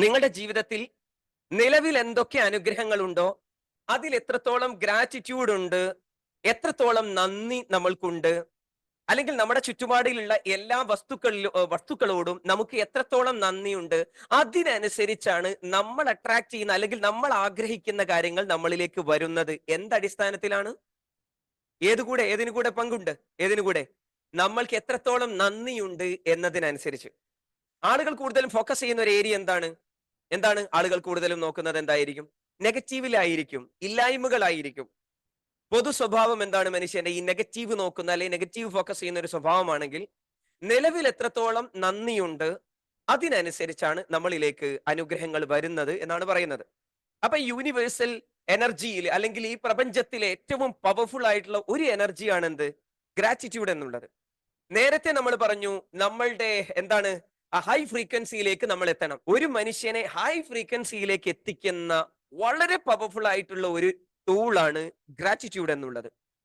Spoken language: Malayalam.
നിങ്ങളുടെ ജീവിതത്തിൽ നിലവിൽ എന്തൊക്കെ അനുഗ്രഹങ്ങളുണ്ടോ അതിൽ എത്രത്തോളം ഗ്രാറ്റിറ്റ്യൂഡ് ഉണ്ട് എത്രത്തോളം നന്ദി നമ്മൾക്കുണ്ട് അല്ലെങ്കിൽ നമ്മുടെ ചുറ്റുപാടിലുള്ള എല്ലാ വസ്തുക്കളിലും വസ്തുക്കളോടും നമുക്ക് എത്രത്തോളം നന്ദിയുണ്ട് അതിനനുസരിച്ചാണ് നമ്മൾ അട്രാക്ട് ചെയ്യുന്ന അല്ലെങ്കിൽ നമ്മൾ ആഗ്രഹിക്കുന്ന കാര്യങ്ങൾ നമ്മളിലേക്ക് വരുന്നത്. എന്തടിസ്ഥാനത്തിലാണ് ഏതുകൂടെ ഏതിനു കൂടെ പങ്കുണ്ട്? ഏതിനു കൂടെ? നമ്മൾക്ക് എത്രത്തോളം നന്ദിയുണ്ട് എന്നതിനനുസരിച്ച്. ആളുകൾ കൂടുതലും ഫോക്കസ് ചെയ്യുന്ന ഒരു ഏരിയ എന്താണ്? എന്താണ് ആളുകൾ കൂടുതലും നോക്കുന്നത് എന്തായിരിക്കും? നെഗറ്റീവിലായിരിക്കും ഇല്ലായ്മകളായിരിക്കും. പൊതു സ്വഭാവം എന്താണ് മനുഷ്യന്റെ ഈ നെഗറ്റീവ് നോക്കുന്ന അല്ലെങ്കിൽ നെഗറ്റീവ് ഫോക്കസ് ചെയ്യുന്ന ഒരു സ്വഭാവമാണെങ്കിൽ നിലവിൽ എത്രത്തോളം നന്ദിയുണ്ട് അതിനനുസരിച്ചാണ് നമ്മളിലേക്ക് അനുഗ്രഹങ്ങൾ വരുന്നത് എന്നാണ് പറയുന്നത്. അപ്പൊ യൂണിവേഴ്സൽ എനർജിയിൽ അല്ലെങ്കിൽ ഈ പ്രപഞ്ചത്തിലെ ഏറ്റവും പവർഫുൾ ആയിട്ടുള്ള ഒരു എനർജിയാണ് എന്ത് ഗ്രാറ്റിറ്റ്യൂഡ് എന്നുള്ളത്. നേരത്തെ നമ്മൾ പറഞ്ഞു നമ്മളുടെ എന്താണ് ആ ഹൈ ഫ്രീക്വൻസിയിലേക്ക് നമ്മൾ എത്തണം ഒരു മനുഷ്യനെ ഹൈ ഫ്രീക്വൻസിയിലേക്ക് എത്തിക്കുന്ന വളരെ പവർഫുൾ ആയിട്ടുള്ള ഒരു ടൂളാണ് ഗ്രാറ്റിറ്റ്യൂഡ് എന്നുള്ളത്.